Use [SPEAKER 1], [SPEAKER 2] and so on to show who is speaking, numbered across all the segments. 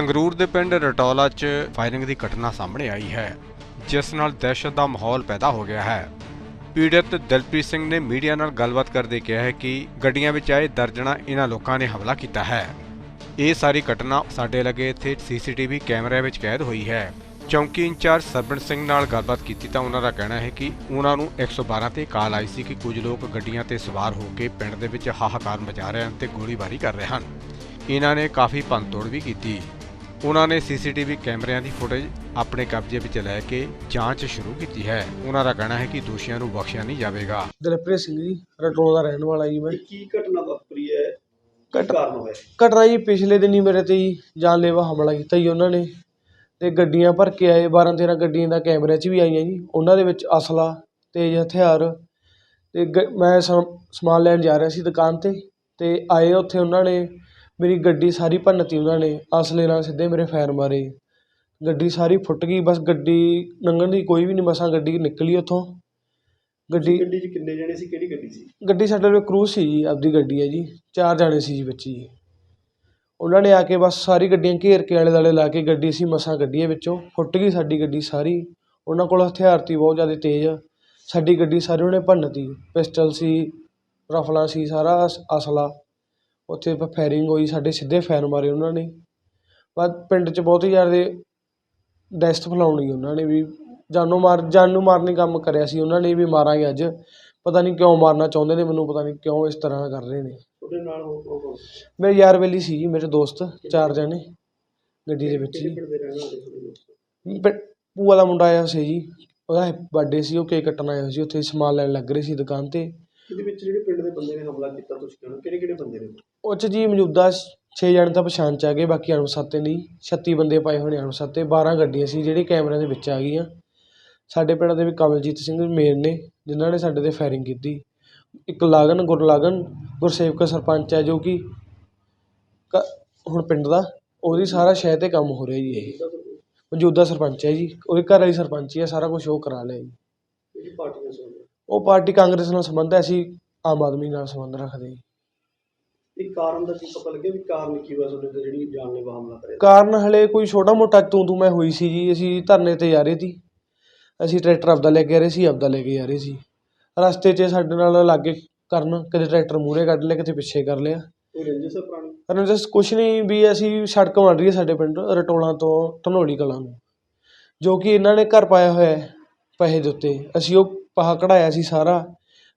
[SPEAKER 1] ਸੰਗਰੂਰ ਦੇ ਪਿੰਡ ਰਟੌਲਾ 'ਚ ਫਾਇਰਿੰਗ ਦੀ ਘਟਨਾ ਸਾਹਮਣੇ ਆਈ ਹੈ, ਜਿਸ ਨਾਲ ਦਹਿਸ਼ਤ ਦਾ ਮਾਹੌਲ ਪੈਦਾ ਹੋ ਗਿਆ ਹੈ। ਪੀੜਤ ਦਿਲਪ੍ਰੀਤ ਸਿੰਘ ਨੇ ਮੀਡੀਆ ਨਾਲ ਗੱਲਬਾਤ ਕਰਦੇ ਕਿਹਾ ਹੈ ਕਿ ਗੱਡੀਆਂ ਵਿੱਚ ਆਏ ਦਰਜਣਾ ਇਹਨਾਂ ਲੋਕਾਂ ਨੇ ਹਮਲਾ ਕੀਤਾ ਹੈ। ਇਹ ਸਾਰੀ ਘਟਨਾ ਸਾਡੇ ਲੱਗੇ ਇੱਥੇ ਸੀਸੀਟੀਵੀ ਕੈਮਰਿਆਂ ਵਿੱਚ ਕੈਦ ਹੋਈ ਹੈ। ਚੌਂਕੀ ਇੰਚਾਰਜ ਸਰਬਣ ਸਿੰਘ ਨਾਲ ਗੱਲਬਾਤ ਕੀਤੀ ਤਾਂ ਉਹਨਾਂ ਦਾ ਕਹਿਣਾ ਹੈ ਕਿ ਉਹਨਾਂ ਨੂੰ 112 ਤੇ ਕਾਲ ਆਈ ਸੀ ਕਿ ਕੁਝ ਲੋਕ ਗੱਡੀਆਂ ਤੇ ਸਵਾਰ ਹੋ ਕੇ ਪਿੰਡ ਦੇ ਵਿੱਚ ਹਾਹਾਕਾਰ ਮਚਾ ਰਹੇ ਹਨ ਤੇ ਗੋਲੀਬਾਰੀ ਕਰ ਰਹੇ ਹਨ। ਇਹਨਾਂ ਨੇ ਕਾਫੀ ਭੰਨਤੋੜ ਵੀ ਕੀਤੀ। ਉਹਨਾਂ ਨੇ ਸੀਸੀਟੀਵੀ ਕੈਮਰਿਆਂ ਦੀ ਫੁਟੇਜ ਆਪਣੇ ਕਬਜ਼ੇ ਵਿੱਚ ਲੈ ਕੇ ਜਾਂਚ ਸ਼ੁਰੂ ਕੀਤੀ ਹੈ। ਉਹਨਾਂ ਦਾ ਕਹਿਣਾ ਹੈ ਕਿ ਦੋਸ਼ੀਆਂ ਨੂੰ ਬਖਸ਼ਿਆ ਨਹੀਂ ਜਾਵੇਗਾ।
[SPEAKER 2] ਦਿਲਪ੍ਰੀਤ ਸਿੰਘ ਜੀ ਰਟੋਲਾ ਦਾ ਰਹਿਣ ਵਾਲਾ ਜੀ ਮੈਂ।
[SPEAKER 3] ਕੀ ਘਟਨਾ ਵਾਪਰੀ ਹੈ? ਕੀ ਕਾਰਨ ਹੋਇਆ?
[SPEAKER 2] ਘਟਨਾ ਜੀ ਪਿਛਲੇ ਦਿਨੀ ਮੇਰੇ ਤੇ ਜੀ ਜਾਨਲੇਵਾ ਹਮਲਾ ਕੀਤਾ ਜੀ ਉਹਨਾਂ ਨੇ। ਤੇ ਗੱਡੀਆਂ ਭਰ ਕੇ ਆਏ 12 13 ਗੱਡੀਆਂ ਦਾ ਕੈਮਰੇ 'ਚ ਵੀ ਆਈਆਂ ਜੀ। ਉਹਨਾਂ ਦੇ ਵਿੱਚ ਅਸਲਾ ਤੇਜ਼ ਹਥਿਆਰ ਤੇ ਗ- ਮੈਂ ਸਮ- ਸਮਾਨ ਲੈਣ ਜਾ ਰਿਹਾ ਸੀ ਦੁਕਾਨ ਤੇ। ਤੇ ਆਏ ਉੱਥੇ ਉਹਨਾਂ ਨੇ ਮੇਰੀ ਗੱਡੀ ਸਾਰੀ ਭੰਨਤੀ ਉਹਨਾਂ ਨੇ ਅਸਲੇ ਨਾਲ ਸਿੱਧੇ ਮੇਰੇ ਫਾਇਰ ਮਾਰੇ। ਗੱਡੀ ਸਾਰੀ ਫੁੱਟ ਗਈ ਬਸ ਗੱਡੀ ਲੰਘਣ ਦੀ ਕੋਈ ਵੀ ਨਹੀਂ ਮਸਾਂ ਗੱਡੀ ਨਿਕਲੀ ਉੱਥੋਂ। ਗੱਡੀ
[SPEAKER 3] ਗੱਡੀ 'ਚ ਕਿੰਨੇ ਜਣੇ ਸੀ ਕਿਹੜੀ ਗੱਡੀ ਸੀ?
[SPEAKER 2] ਗੱਡੀ ਸਾਡੇ ਕੋਲ ਕਰੂਜ਼ ਸੀ ਜੀ ਆਪਦੀ ਗੱਡੀ ਹੈ ਜੀ ਚਾਰ ਜਾਣੇ ਸੀ ਜੀ ਵਿੱਚ ਜੀ। ਉਹਨਾਂ ਨੇ ਆ ਕੇ ਬਸ ਸਾਰੀ ਗੱਡੀਆਂ ਘੇਰ ਕੇ ਆਲੇ ਦੁਆਲੇ ਲਾ ਕੇ ਗੱਡੀ ਅਸੀਂ ਮਸਾਂ ਕੱਢੀ ਹੈ ਵਿੱਚੋਂ ਫੁੱਟ ਗਈ ਸਾਡੀ ਗੱਡੀ ਸਾਰੀ। ਉਹਨਾਂ ਕੋਲ ਹਥਿਆਰ ਸੀ ਬਹੁਤ ਜ਼ਿਆਦਾ ਤੇਜ਼ ਸਾਡੀ ਗੱਡੀ ਸਾਰੀ ਉਹਨੇ ਭੰਨਤੀ ਪਿਸਟਲ ਸੀ ਰਫਲਾਂ ਸੀ ਸਾਰਾ ਅਸ- ਅਸਲਾ। ਉੱਥੇ ਫਾਇਰਿੰਗ ਹੋਈ ਸਾਡੇ ਸਿੱਧੇ ਫਾਇਰ ਮਾਰੇ ਉਹਨਾਂ ਨੇ। ਬਾਅਦ ਪਿੰਡ 'ਚ ਬਹੁਤ ਹੀ ਜ਼ਿਆਦਾ ਦਹਿਸ਼ਤ ਫੈਲਾਉਣੀ ਉਹਨਾਂ ਨੇ ਵੀ। ਜਾਨੋਂ ਮਾਰ ਜਾਨੋਂ ਮਾਰਨ ਕੰਮ ਕਰਿਆ ਸੀ ਉਹਨਾਂ ਨੇ ਵੀ ਮਾਰਾਂਗੇ ਅੱਜ। ਪਤਾ ਨਹੀਂ ਕਿਉਂ ਮਾਰਨਾ ਚਾਹੁੰਦੇ ਨੇ ਮੈਨੂੰ ਪਤਾ ਨਹੀਂ ਕਿਉਂ ਇਸ ਤਰ੍ਹਾਂ ਕਰ ਰਹੇ ਨੇ।
[SPEAKER 3] ਤੁਹਾਡੇ ਨਾਲ ਹੋਰ ਕੌਣ ਕੌਣ ਸੀ?
[SPEAKER 2] ਮੇਰੇ ਯਾਰ ਬੇਲੀ ਸੀ ਜੀ ਮੇਰੇ ਦੋਸਤ ਚਾਰ ਜਣੇ ਗੱਡੀ ਦੇ ਵਿੱਚ
[SPEAKER 3] ਕਿਹੜੇ
[SPEAKER 2] ਜੀ।
[SPEAKER 3] ਪਿੰਡ ਦੇ ਰਹਿਣ ਵਾਲੇ ਤੁਹਾਡੇ ਦੋਸਤ?
[SPEAKER 2] ਪਿੰ- ਭੂਆ ਦਾ ਮੁੰਡਾ ਆਇਆ ਸੀ ਜੀ ਉਹਦਾ ਬਰਥਡੇ ਸੀ ਉਹ ਕੇਕ ਕੱਟਣ ਆਇਆ ਸੀ ਉੱਥੇ ਸਮਾਨ ਲੈਣ ਲੱਗ ਰਹੇ ਸੀ ਦੁਕਾਨ ਤੇ।
[SPEAKER 3] ਇਹਦੇ ਵਿੱਚ ਜਿਹੜੇ ਪਿੰਡ ਦੇ ਬੰਦੇ ਨੇ ਹਮਲਾ ਕੀਤਾ ਤੁਸੀਂ ਕਹਿੰਦੇ ਕਿਹੜੇ ਕਿਹੜੇ ਬੰਦੇ ਨੇ?
[SPEAKER 2] ਉਹ 'ਚ ਜੀ ਮੌਜੂਦਾ 6 ਜਣੇ ਤਾਂ ਪਛਾਣ 'ਚ ਆ ਗਏ ਬਾਕੀ ਅਣਪਛਾਤੇ ਨਹੀਂ। 36 ਬੰਦੇ ਪਾਏ ਹੋਣੇ ਅਣਪਛਾਤੇ 12 ਗੱਡੀਆਂ ਸੀ ਜਿਹੜੀ ਕੈਮਰਿਆਂ ਦੇ ਵਿੱਚ ਆ ਗਈਆਂ। ਸਾਡੇ ਪਿੰਡ ਦੇ ਵੀ ਕਮਲਜੀਤ ਸਿੰਘ ਮੇਰ ਨੇ ਜਿਨ੍ਹਾਂ ਨੇ ਸਾਡੇ ਤੇ ਫਾਇਰਿੰਗ ਕੀਤੀ। ਇੱਕ ਲਾਗਨ ਗੁਰਲਾਗਨ ਗੁਰਸੇਵਕ ਸਰਪੰਚ ਹੈ ਜੋ ਕਿ ਕ- ਹੁਣ ਪਿੰਡ ਦਾ ਉਹਦੀ ਸਾਰਾ ਸ਼ਹਿਰ ਤੇ ਕੰਮ ਹੋ ਰਿਹਾ ਜੀ ਇਹ। ਮੌਜੂਦਾ ਸਰਪੰਚ ਹੈ ਜੀ ਉਹਦੇ ਘਰ ਵਾਲੀ ਸਰਪੰਚ ਹੀ ਸਾਰਾ ਕੁਝ ਉਹ ਕਰਾ ਲਿਆ ਜੀ। ਉਹ ਪਾਰਟੀ ਕਾਂਗਰਸ ਨਾਲ ਸੰਬੰਧ ਹੈ ਅਸੀਂ ਆਮ ਆਦਮੀ ਨਾਲ ਸੰਬੰਧ ਰੱਖਦੇ ਹਾਂ।
[SPEAKER 3] ਇਹ ਕਾਰਨ ਦਾ ਕੀ ਪਤਾ ਲੱਗਿਆ ਵੀ ਕਾਰਨ ਕੀ ਹੋਇਆ ਤੁਹਾਡੇ ਤੇ ਜਿਹੜੀ ਜਾਨਲੇਵਾ ਹਮਲਾ ਕਰਿਆ
[SPEAKER 2] ਕਾਰਨ ਹਲੇ ਕੋਈ ਛੋਟਾ ਮੋਟਾ ਤੂੰ ਤੂੰ ਮੈਂ ਹੋਈ ਸੀ ਜੀ ਅਸੀਂ ਧਰਨੇ ਤੇ ਜਾ ਰਹੇ ਸੀ। ਅਸੀਂ ਟਰੈਕਟਰ ਆਪਦਾ ਲੈ ਕੇ ਆ ਰਹੇ ਸੀ ਆਪਦਾ ਲੈ ਕੇ ਜਾ ਰਹੇ ਸੀ। ਰਸਤੇ 'ਚ ਸਾਡੇ ਨਾਲ ਲਾਗੇ ਕਰਨ ਕਦੇ ਟਰੈਕਟਰ ਮੂਹਰੇ ਕੱਢ ਲਿਆ ਕਿਤੇ ਪਿੱਛੇ ਕਰ ਲਿਆ।
[SPEAKER 3] ਕੋਈ ਰੰਜਿਸ਼ ਹੈ ਪੁਰਾਣੀ?
[SPEAKER 2] ਕੁਛ ਨਹੀਂ ਵੀ ਅਸੀਂ ਸੜਕ ਬਣ ਰਹੀ ਹੈ ਸਾਡੇ ਪਿੰਡ ਰਟੋਲਾਂ ਤੋਂ ਧਨੋਲੀ ਕਲਾਂ ਨੂੰ। ਜੋ ਕਿ ਇਹਨਾਂ ਨੇ ਘਰ ਪਾਇਆ ਹੋਇਆ ਹੈ ਪੈਸੇ ਦੇ ਉੱਤੇ। ਅਸੀਂ ਉਹ ਪਾਹਾ ਕਢਾਇਆ ਸੀ ਸਾਰਾ।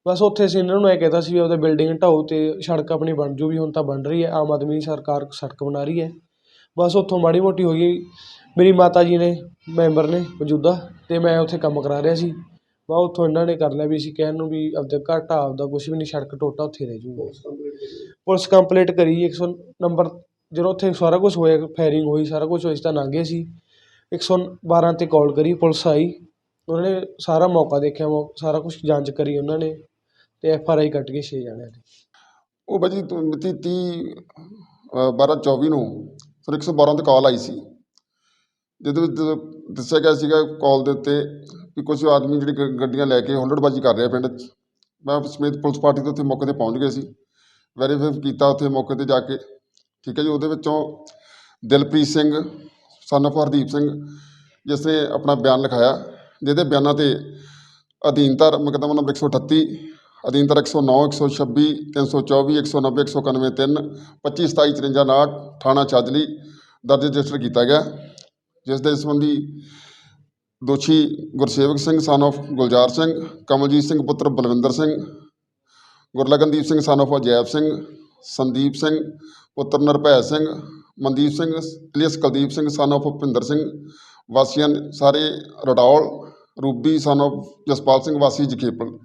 [SPEAKER 2] ਬਸ ਉੱਥੇ ਅਸੀਂ ਇਹਨਾਂ ਨੂੰ ਇਹ ਕਹਿਤਾ ਸੀ ਵੀ ਉਹਦੇ ਬਿਲਡਿੰਗ ਢਾਓ ਤੇ ਸੜਕ ਆਪਣੀ ਬਣ ਜੂ ਵੀ ਹੁਣ ਤਾਂ ਬਣ ਰਹੀ ਹੈ ਆਮ ਆਦਮੀ ਦੀ ਸਰਕਾਰ ਸੜਕ ਬਣਾ ਰਹੀ ਹੈ। ਬਸ ਉੱਥੋਂ ਮਾੜੀ ਮੋਟੀ ਹੋ ਗਈ। ਮੇਰੀ ਮਾਤਾ ਜੀ ਨੇ ਮੈਂਬਰ ਨੇ ਮੌਜੂਦਾ ਤੇ ਮੈਂ ਉੱਥੇ ਕੰਮ ਕਰਾ ਰਿਹਾ ਸੀ। ਬਾ ਉੱਥੋਂ ਇਹਨਾਂ ਨੇ ਕਰ ਲਿਆ ਵੀ ਅਸੀਂ ਕਹਿਣ ਨੂੰ ਵੀ ਆਪਦੇ ਘਰ ਢਾਹ ਆਪਦਾ ਕੁਛ ਵੀ ਨਹੀਂ ਸੜਕ ਟੋਟਾ ਉੱਥੇ ਰਹਿ ਜੂਗਾ।
[SPEAKER 3] ਪੁਲਿਸ ਕੰਪਲੀਟ ਕਰੀ।
[SPEAKER 2] ਪੁਲਿਸ ਕੰਪਲੀਟ ਕਰੀ 100 ਨੰਬਰ ਜਦੋਂ ਉੱਥੇ ਸਾਰਾ ਕੁਝ ਹੋਇਆ ਫਾਇਰਿੰਗ ਹੋਈ ਸਾਰਾ ਕੁਝ ਹੋਇਆ ਸੀ ਤਾਂ ਲੰਘ ਗਏ ਸੀ। 112 ਤੇ ਕਾਲ ਕਰੀ ਪੁਲਿਸ ਆਈ। ਉਹਨਾਂ ਨੇ ਸਾਰਾ ਮੌਕਾ ਦੇਖਿਆ, ਮੌ- ਸਾਰਾ ਕੁਛ ਜਾਂਚ ਕਰੀ ਉਹਨਾਂ ਨੇ ਅਤੇ ਐਫ ਆਰ ਆਈ ਕੱਟ ਕੇ 6 ਜਣਿਆਂ ਦੀ।
[SPEAKER 4] ਉਹ ਭਾਜੀ ਤ- ਮਿਤੀ 30 ਬਾਰਾਂ 24 ਨੂੰ ਫਿਰ 112 ਤੇ ਕਾਲ ਆਈ ਸੀ। ਜਿਹਦੇ ਵਿੱਚ ਦੱਸਿਆ ਗਿਆ ਸੀਗਾ ਕਾਲ ਦੇ ਉੱਤੇ ਕਿ ਕੁਝ ਆਦਮੀ ਜਿਹੜੀ ਗ- ਗੱਡੀਆਂ ਲੈ ਕੇ ਹੁੱਲੜਬਾਜੀ ਕਰ ਰਹੇ ਆ ਪਿੰਡ 'ਚ। ਮੈਂ ਸਮੇਤ ਪੁਲਿਸ ਪਾਰਟੀ ਦੇ ਉੱਥੇ ਮੌਕੇ ਤੇ ਪਹੁੰਚ ਗਏ ਸੀ। ਵੈਰੀਫਾਈ ਕੀਤਾ ਉੱਥੇ ਮੌਕੇ ਤੇ ਜਾ ਕੇ। ਠੀਕ ਹੈ ਜੀ, ਉਹਦੇ ਵਿੱਚੋਂ ਦਿਲਪ੍ਰੀਤ ਸਿੰਘ son of ਹਰਦੀਪ ਸਿੰਘ, ਜਿਸ ਨੇ ਆਪਣਾ ਬਿਆਨ ਲਿਖਾਇਆ। ਜਿਹਦੇ ਬਿਆਨਾਂ ਤੇ ਅਧੀਨ ਧਾਰਾ ਮੁਕੱਦਮਾ ਨੰਬਰ 138 ਅਧੀਨ ਧਾਰਾ 109 126 324 190 191 3 25 27 54 59 ਥਾਣਾ ਛਾਜਲੀ ਦਰਜ ਰਜਿਸਟਰ ਕੀਤਾ ਗਿਆ। ਜਿਸ ਦੇ ਸੰਬੰਧੀ ਦੋਸ਼ੀ ਗੁਰਸੇਵਕ ਸਿੰਘ ਸਨ of ਗੁਲਜ਼ਾਰ ਸਿੰਘ, ਕਮਲਜੀਤ ਸਿੰਘ ਪੁੱਤਰ ਬਲਵਿੰਦਰ ਸਿੰਘ, ਗੁਰਲਗਨਦੀਪ ਸਿੰਘ ਸਨ of ਅਜੈਬ ਸਿੰਘ, ਸੰਦੀਪ ਸਿੰਘ ਪੁੱਤਰ Nirbhai Singh, Mandeep Singh, alias Kuldeep Singh son of Bhupinder Singh, ਵਾਸੀਆਂ ਸਾਰੇ Radaul Ruby son of Jaspal Singh ਵਾਸੀ ਜਖੇਪਲ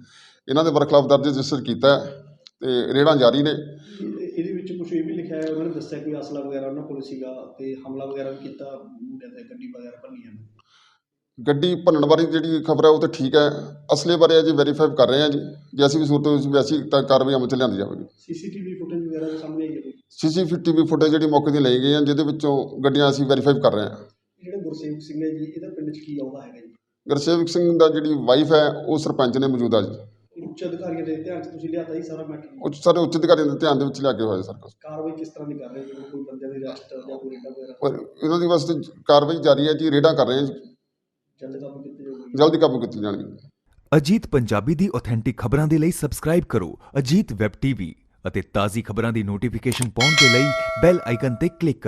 [SPEAKER 4] ਇਹਨਾਂ ਦੇ ਵਰਖਲਾਫ ਦਰਜ ਰਜਿਸਟਰ ਕੀਤਾ ਹੈ ਤੇ ਰੇਡਾਂ ਜਾਰੀ ਨੇ।
[SPEAKER 3] ਇਹ- ਇਹਦੇ ਵਿੱਚ ਕੁਝ ਇਹ ਵੀ ਲਿਖਿਆ ਹੈ ਉਹਨਾਂ ਨੇ ਦੱਸਿਆ ਕੋਈ ਅਸਲਾ ਵਗੈਰਾ ਉਹਨਾਂ ਕੋਲ ਸੀਗਾ ਤੇ ਹਮਲਾ ਵਗੈਰਾ ਵੀ ਕੀਤਾ ਮੁੰਡਿਆਂ ਤੇ ਗੱਡੀ ਵਗੈਰਾ ਭੰਨੀਆਂ ਨੇ।
[SPEAKER 4] ਗੱਡੀ ਭੰਨਣ ਬਾਰੇ ਜਿਹੜੀ ਖਬਰ ਹੈ ਉਹ ਤਾਂ ਠੀਕ ਹੈ। ਅਸਲੇ ਬਾਰੇ ਅਜੇ ਵੈਰੀਫਾਈ ਕਰ ਰਹੇ ਹਾਂ ਜੀ। ਜੇ ਅਸੀਂ ਵੀ ਸੂਰਤ ਵਿੱਚ ਵੈਸੀ ਤਾਂ ਕਾਰਵਾਈ ਅਮਲ ਚ ਲਿਆਂਦੀ ਜਾਵੇਗੀ।
[SPEAKER 3] ਸੀਸੀਟੀਵੀ ਫੁਟੇਜ ਵਗੈਰਾ ਦੇ ਸਾਹਮਣੇ ਆਈ ਹੈ ਕੋਈ?
[SPEAKER 4] ਸੀਸੀਟੀਵੀ ਫੁਟੇਜ ਜਿਹੜੀ ਮੌਕੇ ਦੀ ਲਈ ਗਈ ਹੈ ਜਿਹਦੇ ਵਿੱਚੋਂ ਗੱਡੀਆਂ ਅਸੀਂ ਵੈਰੀਫਾਈ ਕਰ ਰਹੇ ਹਾਂ।
[SPEAKER 3] ਜਿਹੜਾ ਗੁਰਸੇਵਕ ਸਿੰਘ ਹੈ ਜੀ ਇਹਦਾ ਪਿੰਡ 'ਚ ਕੀ ਆਉਂਦਾ ਹੈਗਾ ਜੀ?
[SPEAKER 4] ਗੁਰਸੇਵਕ ਸਿੰਘ ਦਾ ਜਿਹੜੀ ਵਾਈਫ ਹੈ ਉਹ ਸਰਪੰਚ ਨੇ ਮੌਜੂਦਾ ਜੀ।
[SPEAKER 3] ਉੱਚ ਅਧਿਕਾਰੀਆਂ ਦੇ ਧਿਆਨ 'ਚ ਤੁਸੀਂ ਲਿਆਤਾ ਜੀ ਸਾਰਾ ਮੈਟਰ?
[SPEAKER 4] ਉੱਚ ਸਾਰੇ ਉੱਚ ਅਧਿਕਾਰੀਆਂ ਦੇ ਧਿਆਨ ਦੇ ਵਿੱਚ ਲਿਆ ਕੇ ਹੋਇਆ ਸਰ ਕੁਛ।
[SPEAKER 3] ਕਾਰਵਾਈ ਕਿਸ ਤਰ੍ਹਾਂ ਦੀ ਕਰ ਰਹੇ ਜਿਵੇਂ ਕੋਈ ਬੰਦੇ ਦੀ ਅਰੈਸਟ ਜਾਂ ਕੋਈ ਰੇਡਾ ਵਗੈਰਾ?
[SPEAKER 4] ਪਰ ਇਹਨਾਂ ਦੀ ਵਾਸਤੇ ਕਾਰਵਾਈ ਜਾਰੀ ਹੈ ਜੀ ਰੇਡਾਂ ਕਰ ਰਹੇ ਹਾਂ ਜੀ।
[SPEAKER 3] ਜਲਦ ਕਾਬੂ ਕੀਤੇ ਜਾਊਗੀ
[SPEAKER 4] ਜਲਦੀ ਕਾਬੂ ਕੀਤੀ ਜਾਣਗੀ।
[SPEAKER 5] ਅਜੀਤ ਪੰਜਾਬੀ ਦੀ ਆਥੈਂਟਿਕ ਖਬਰਾਂ ਦੇ ਲਈ ਸਬਸਕ੍ਰਾਈਬ ਕਰੋ ਅਜੀਤ ਵੈਬ ਟੀਵੀ ਅਤੇ ਤਾਜ਼ੀ ਖਬਰਾਂ ਦੀ ਨੋਟੀਫਿਕੇਸ਼ਨ ਪਾਉਣ ਦੇ ਲਈ ਬੈਲ ਆਈਕਨ ਤੇ ਕਲਿੱਕ ਕਰੋ।